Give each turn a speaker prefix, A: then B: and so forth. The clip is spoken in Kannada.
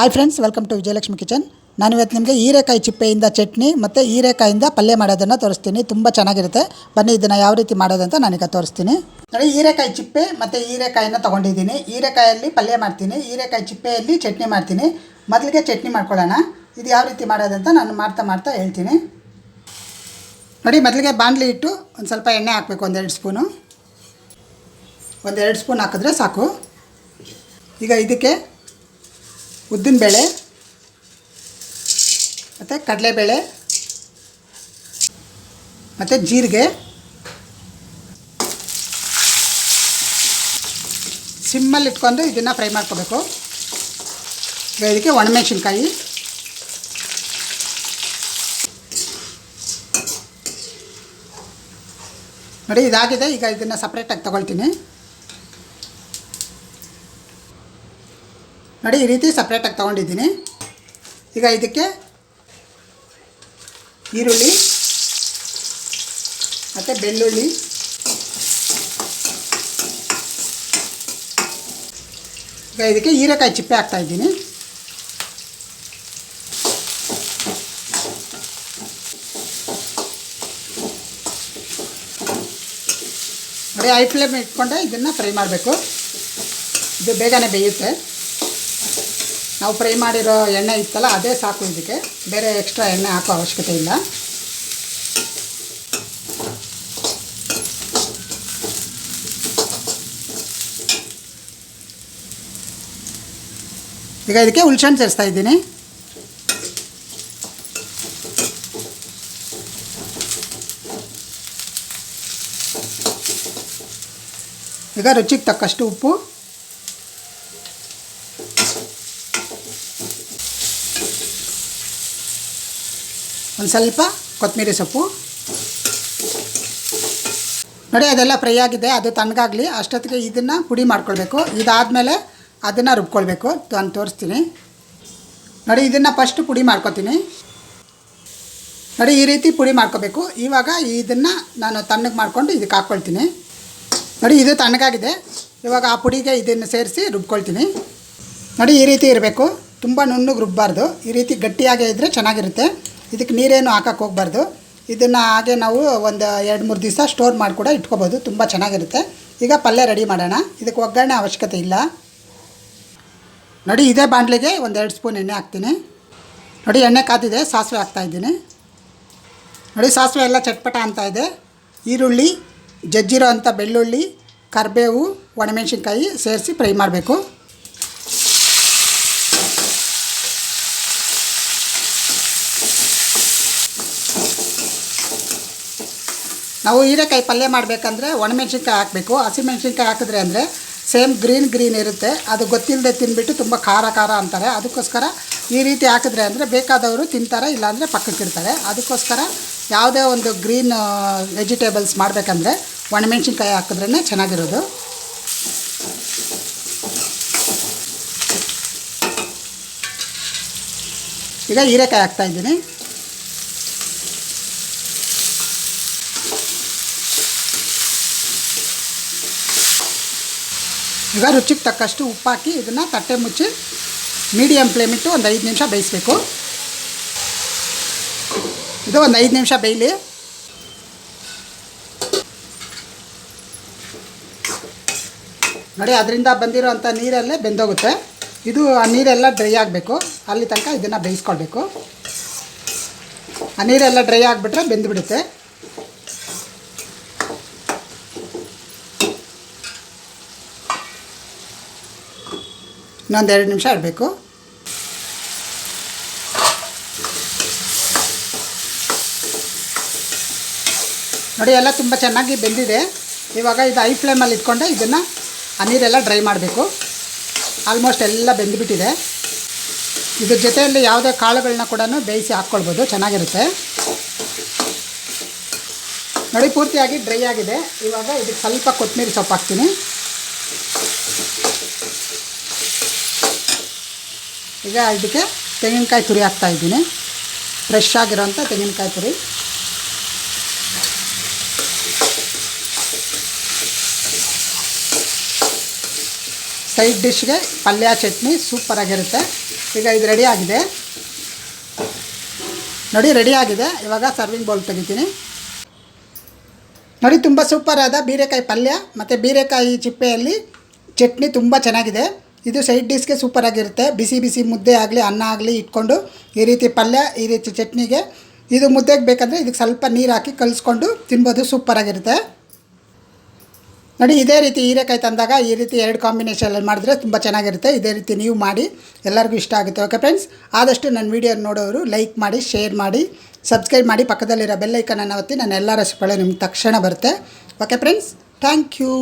A: Hi friends welcome to Vijayalakshmi kitchen ನಾನು ಇವತ್ತು ನಿಮಗೆ ಹೀರೆಕಾಯಿ ಚಿಪ್ಪೆಯಿಂದ ಚಟ್ನಿ ಮತ್ತು ಹೀರೆಕಾಯಿಂದ ಪಲ್ಯ ಮಾಡೋದನ್ನು ತೋರಿಸ್ತೀನಿ. ತುಂಬ ಚೆನ್ನಾಗಿರುತ್ತೆ. ಬನ್ನಿ ಇದನ್ನು ಯಾವ ರೀತಿ ಮಾಡೋದಂತ ನಾನೀಗ ತೋರಿಸ್ತೀನಿ. ನೋಡಿ, ಹೀರೆಕಾಯಿ ಚಿಪ್ಪೆ ಮತ್ತು ಹೀರೆಕಾಯಿನ ತೊಗೊಂಡಿದ್ದೀನಿ. ಹೀರೆಕಾಯಲ್ಲಿ ಪಲ್ಯ ಮಾಡ್ತೀನಿ. ಹೀರೆಕಾಯಿ ಚಿಪ್ಪೆಯಲ್ಲಿ ಚಟ್ನಿ ಮಾಡ್ತೀನಿ. ಮೊದಲಿಗೆ ಚಟ್ನಿ ಮಾಡ್ಕೊಳ್ಳೋಣ. ಇದು ಯಾವ ರೀತಿ ಮಾಡೋದಂತ ನಾನು ಮಾಡ್ತಾ ಮಾಡ್ತಾ ಹೇಳ್ತೀನಿ. ನೋಡಿ, ಮೊದಲಿಗೆ ಬಾಣಲಿ ಇಟ್ಟು ಒಂದು ಸ್ವಲ್ಪ ಎಣ್ಣೆ ಹಾಕಬೇಕು, ಒಂದೆರಡು ಸ್ಪೂನು. ಒಂದೆರಡು ಸ್ಪೂನ್ ಹಾಕಿದ್ರೆ ಸಾಕು. ಈಗ ಇದಕ್ಕೆ ಉದ್ದಿನಬೇಳೆ ಮತ್ತು ಕಡಲೆಬೇಳೆ, ಮತ್ತು ಜೀರಿಗೆ, ಸಿಮ್ಮಲ್ಲಿ ಇಟ್ಕೊಂಡು ಇದನ್ನು ಫ್ರೈ ಮಾಡ್ಕೋಬೇಕು. ಇದಕ್ಕೆ ಒಣಮೆಣಸಿನ್ಕಾಯಿ. ನೋಡಿ, ಇದಾಗಿದೆ. ಈಗ ಇದನ್ನು ಸಪ್ರೇಟಾಗಿ ತಗೊಳ್ತೀನಿ. ನೋಡಿ, ಈ ರೀತಿ ಸಪ್ರೇಟಾಗಿ ತೊಗೊಂಡಿದ್ದೀನಿ. ಈಗ ಇದಕ್ಕೆ ಈರುಳ್ಳಿ ಮತ್ತು ಬೆಳ್ಳುಳ್ಳಿ. ಈಗ ಇದಕ್ಕೆ ಹೀರೆಕಾಯಿ ಚಿಪ್ಪೆ ಹಾಕ್ತಾಯಿದ್ದೀನಿ ನೋಡಿ ಐ ಫ್ಲೇಮ್ ಇಟ್ಕೊಂಡೆ, ಇದನ್ನು ಫ್ರೈ ಮಾಡಬೇಕು. ಇದು ಬೇಗನೆ ಬೇಯುತ್ತೆ. ನಾವು ಫ್ರೈ ಮಾಡಿರೋ ಎಣ್ಣೆ ಇತ್ತಲ್ಲ, ಅದೇ ಸಾಕು ಇದಕ್ಕೆ. ಬೇರೆ ಎಕ್ಸ್ಟ್ರಾ ಎಣ್ಣೆ ಹಾಕೋ ಅವಶ್ಯಕತೆ ಇಲ್ಲ. ಈಗ ಇದಕ್ಕೆ ಹುಳ್ಸೆಹಣ್ಣು ಸೇರಿಸ್ತಾ ಇದ್ದೀನಿ. ಈಗ ರುಚಿಗೆ ತಕ್ಕಷ್ಟು ಉಪ್ಪು. ಒಂದು ಸ್ವಲ್ಪ ಕೊತ್ತಂಬರಿ ಸೊಪ್ಪು. ನೋಡಿ, ಅದೆಲ್ಲ ಫ್ರೈ ಆಗಿದೆ. ಅದು ತಣ್ಣಗಾಗಲಿ. ಅಷ್ಟೊತ್ತಿಗೆ ಇದನ್ನು ಪುಡಿ ಮಾಡ್ಕೊಳ್ಬೇಕು. ಇದಾದಮೇಲೆ ಅದನ್ನು ರುಬ್ಕೊಳ್ಬೇಕು. ನಾನು ತೋರಿಸ್ತೀನಿ. ನೋಡಿ, ಇದನ್ನು ಫಸ್ಟ್ ಪುಡಿ ಮಾಡ್ಕೊತೀನಿ. ನೋಡಿ, ಈ ರೀತಿ ಪುಡಿ ಮಾಡ್ಕೋಬೇಕು. ಇವಾಗ ಇದನ್ನು ನಾನು ತಣ್ಣಗೆ ಮಾಡಿಕೊಂಡು ಇದಕ್ಕೆ ಹಾಕ್ಕೊಳ್ತೀನಿ. ನೋಡಿ, ಇದು ತಣ್ಣಗಾಗಿದೆ. ಇವಾಗ ಆ ಪುಡಿಗೆ ಇದನ್ನು ಸೇರಿಸಿ ರುಬ್ಕೊಳ್ತೀನಿ. ನೋಡಿ, ಈ ರೀತಿ ಇರಬೇಕು. ತುಂಬ ನುಣ್ಣಗೆ ರುಬ್ಬಾರ್ದು ಈ ರೀತಿ ಗಟ್ಟಿಯಾಗೇ ಇದ್ದರೆ ಚೆನ್ನಾಗಿರುತ್ತೆ. ಇದಕ್ಕೆ ನೀರೇನು ಹಾಕಕ್ಕೆ ಹೋಗ್ಬಾರ್ದು. ಇದನ್ನು ಹಾಗೆ ನಾವು ಒಂದು ಎರಡು, ಮೂರು ದಿವಸ ಸ್ಟೋರ್ ಮಾಡಿ ಕೂಡ ಇಟ್ಕೋಬೋದು. ತುಂಬ ಚೆನ್ನಾಗಿರುತ್ತೆ. ಈಗ ಪಲ್ಯ ರೆಡಿ ಮಾಡೋಣ. ಇದಕ್ಕೆ ಒಗ್ಗರಣೆ ಅವಶ್ಯಕತೆ ಇಲ್ಲ. ನೋಡಿ, ಇದೇ ಬಾಂಡ್ಲಿಗೆ ಒಂದು ಎರಡು ಸ್ಪೂನ್ ಎಣ್ಣೆ ಹಾಕ್ತೀನಿ. ನೋಡಿ, ಎಣ್ಣೆ ಕಾದಿದೆ. ಸಾಸಿವೆ ಹಾಕ್ತಾಯಿದ್ದೀನಿ ನೋಡಿ, ಸಾಸಿವೆ ಎಲ್ಲ ಚಟ್ಪಟ ಅಂತ ಇದೆ. ಈರುಳ್ಳಿ, ಜಜ್ಜಿರೋ ಅಂಥ ಬೆಳ್ಳುಳ್ಳಿ, ಕರಿಬೇವು, ಒಣಮೆಣ್ಸಿನ್ಕಾಯಿ ಸೇರಿಸಿ ಫ್ರೈ ಮಾಡಬೇಕು. ನಾವು ಹೀರೆಕಾಯಿ ಪಲ್ಯ ಮಾಡಬೇಕಂದ್ರೆ ಒಣಮೆಣ್ಸಿನ್ಕಾಯಿ ಹಾಕಬೇಕು. ಹಸಿಮೆಣ್ಸಿನ್ಕಾಯಿ ಹಾಕಿದ್ರೆ ಅಂದರೆ ಸೇಮ್ ಗ್ರೀನ್ ಗ್ರೀನ್ ಇರುತ್ತೆ. ಅದು ಗೊತ್ತಿಲ್ಲದೆ ತಿನ್ಬಿಟ್ಟು ತುಂಬ ಖಾರ ಖಾರ ಅಂತಾರೆ. ಅದಕ್ಕೋಸ್ಕರ ಈ ರೀತಿ ಹಾಕಿದ್ರೆ ಅಂದರೆ ಬೇಕಾದವರು ತಿಂತಾರೆ, ಇಲ್ಲಾಂದರೆ ಪಕ್ಕಕ್ಕಿಡ್ತಾರೆ ಅದಕ್ಕೋಸ್ಕರ ಯಾವುದೇ ಒಂದು ಗ್ರೀನ್ ವೆಜಿಟೇಬಲ್ಸ್ ಮಾಡಬೇಕಂದ್ರೆ ಒಣಮೆಣ್ಸಿನ್ಕಾಯಿ ಹಾಕಿದ್ರೇ ಚೆನ್ನಾಗಿರೋದು. ಈಗ ಹೀರೆಕಾಯಿ ಹಾಕ್ತಾಯಿದ್ದೀನಿ ಈಗ ರುಚಿಗೆ ತಕ್ಕಷ್ಟು ಉಪ್ಪು ಹಾಕಿ ಇದನ್ನು ತಟ್ಟೆ ಮುಚ್ಚಿ ಮೀಡಿಯಮ್ ಫ್ಲೇಮಿಟ್ಟು ಒಂದು ಐದು ನಿಮಿಷ ಬೇಯಿಸ್ಬೇಕು. ಇದು ಒಂದು ಐದು ನಿಮಿಷ ಬೇಯಲಿ. ನೋಡಿ, ಅದರಿಂದ ಬಂದಿರೋ ಅಂಥ ನೀರಲ್ಲೇ ಬೆಂದೋಗುತ್ತೆ. ಇದು ಆ ನೀರೆಲ್ಲ ಡ್ರೈ ಆಗಬೇಕು. ಅಲ್ಲಿ ತನಕ ಇದನ್ನು ಬೇಯಿಸ್ಕೊಳ್ಬೇಕು. ಆ ನೀರೆಲ್ಲ ಡ್ರೈ ಆಗಿಬಿಟ್ರೆ ಬೆಂದುಬಿಡುತ್ತೆ. ಇನ್ನೊಂದು ಎರಡು ನಿಮಿಷ ಇಡಬೇಕು ನೋಡಿ, ಎಲ್ಲ ತುಂಬ ಚೆನ್ನಾಗಿ ಬೆಂದಿದೆ. ಇವಾಗ ಇದು ಐ ಫ್ಲೇಮಲ್ಲಿ ಇಟ್ಕೊಂಡೆ, ಇದನ್ನು ಆ ನೀರೆಲ್ಲ ಡ್ರೈ ಮಾಡಬೇಕು. ಆಲ್ಮೋಸ್ಟ್ ಎಲ್ಲ ಬೆಂದುಬಿಟ್ಟಿದೆ. ಇದ್ರ ಜೊತೆಯಲ್ಲಿ ಯಾವುದೇ ಕಾಳುಗಳನ್ನ ಕೂಡ ಬೇಯಿಸಿ ಹಾಕ್ಕೊಳ್ಬೋದು, ಚೆನ್ನಾಗಿರುತ್ತೆ. ನೋಡಿ, ಪೂರ್ತಿಯಾಗಿ ಡ್ರೈ ಆಗಿದೆ. ಇವಾಗ ಇದಕ್ಕೆ ಸ್ವಲ್ಪ ಕೊತ್ತಂಬರಿ ಸೊಪ್ಪು ಹಾಕ್ತೀನಿ. ಈಗ ಇದಕ್ಕೆ ತೆಂಗಿನಕಾಯಿ ತುರಿ ಹಾಕ್ತಾ ಇದ್ದೀನಿ. ಫ್ರೆಶ್ ಆಗಿರೋಂಥ ತೆಂಗಿನಕಾಯಿ ತುರಿ. ಸೈಡ್ ಡಿಶ್ಗೆ ಪಲ್ಯ, ಚಟ್ನಿ ಸೂಪರಾಗಿರುತ್ತೆ ಈಗ ಇದು ರೆಡಿ ಆಗಿದೆ. ನೋಡಿ ರೆಡಿ ಆಗಿದೆ. ಇವಾಗ ಸರ್ವಿಂಗ್ ಬೌಲ್ ತೆಗಿತೀನಿ. ನೋಡಿ, ತುಂಬ ಸೂಪರ್ ಆದ ಬೀರೆಕಾಯಿ ಪಲ್ಯ ಮತ್ತು ಬೀರೆಕಾಯಿ ಚಿಪ್ಪೆಯಲ್ಲಿ ಚಟ್ನಿ ತುಂಬ ಚೆನ್ನಾಗಿದೆ. ಇದು ಸೈಡ್ ಡಿಶ್ಗೆ ಸೂಪರ್ ಆಗಿರುತ್ತೆ. ಬಿಸಿ ಬಿಸಿ ಮುದ್ದೆ ಆಗಲಿ, ಅನ್ನ ಆಗಲಿ ಇಟ್ಕೊಂಡು ಈ ರೀತಿ ಪಲ್ಯ, ಈ ರೀತಿ ಚಟ್ನಿಗೆ. ಇದು ಮುದ್ದೆಗೆ ಬೇಕಂದರೆ ಇದಕ್ಕೆ ಸ್ವಲ್ಪ ನೀರು ಹಾಕಿ ಕಲಿಸ್ಕೊಂಡು ತಿನ್ಬೋದು ಸೂಪರಾಗಿರುತ್ತೆ ನೋಡಿ, ಇದೇ ರೀತಿ ಹೀರೆಕಾಯಿ ತಂದಾಗ ಈ ರೀತಿ ಎರಡು ಕಾಂಬಿನೇಷನಲ್ಲಿ ಮಾಡಿದ್ರೆ ತುಂಬ ಚೆನ್ನಾಗಿರುತ್ತೆ. ಇದೇ ರೀತಿ ನೀವು ಮಾಡಿ, ಎಲ್ಲರಿಗೂ ಇಷ್ಟ ಆಗುತ್ತೆ. ಓಕೆ ಫ್ರೆಂಡ್ಸ್ ಆದಷ್ಟು ನನ್ನ ವೀಡಿಯೋ ನೋಡೋರು ಲೈಕ್ ಮಾಡಿ ಶೇರ್ ಮಾಡಿ ಸಬ್ಸ್ಕ್ರೈಬ್ ಮಾಡಿ. ಪಕ್ಕದಲ್ಲಿರೋ ಬೆಲ್ಲೈಕನನ್ನು ಒತ್ತಿ ನಾನು ಎಲ್ಲ ರೆಸಿಪಿಗಳು ನಿಮ್ಗೆ ತಕ್ಷಣ ಬರುತ್ತೆ. Okay friends thank you